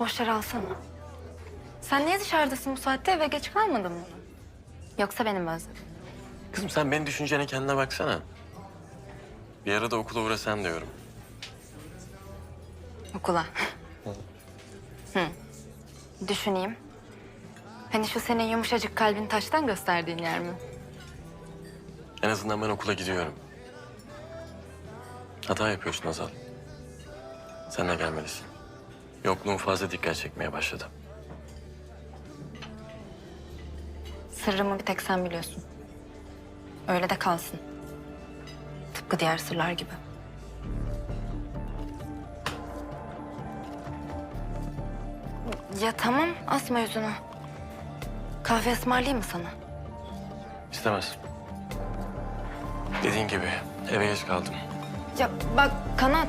Boş ver alsana. Sen niye dışarıdasın bu saatte eve geç kalmadın mı? Yoksa benim mi özledin? Kızım sen beni düşüneceğine kendine baksana. Bir ara da okula uğrasan diyorum. Okula. Hı. Düşüneyim. Hani şu senin yumuşacık kalbin taştan gösterdiğin yer mi? En azından ben okula gidiyorum. Hata yapıyorsun Azal. Sen de gelmelisin. Yokluğun fazla dikkat çekmeye başladı. Sırrımı bir tek sen biliyorsun. Öyle de kalsın. Tıpkı diğer sırlar gibi. Ya tamam asma yüzünü. Kahve ısmarlayayım mı sana? İstemez. Dediğin gibi eve geç kaldım. Ya bak Kanat.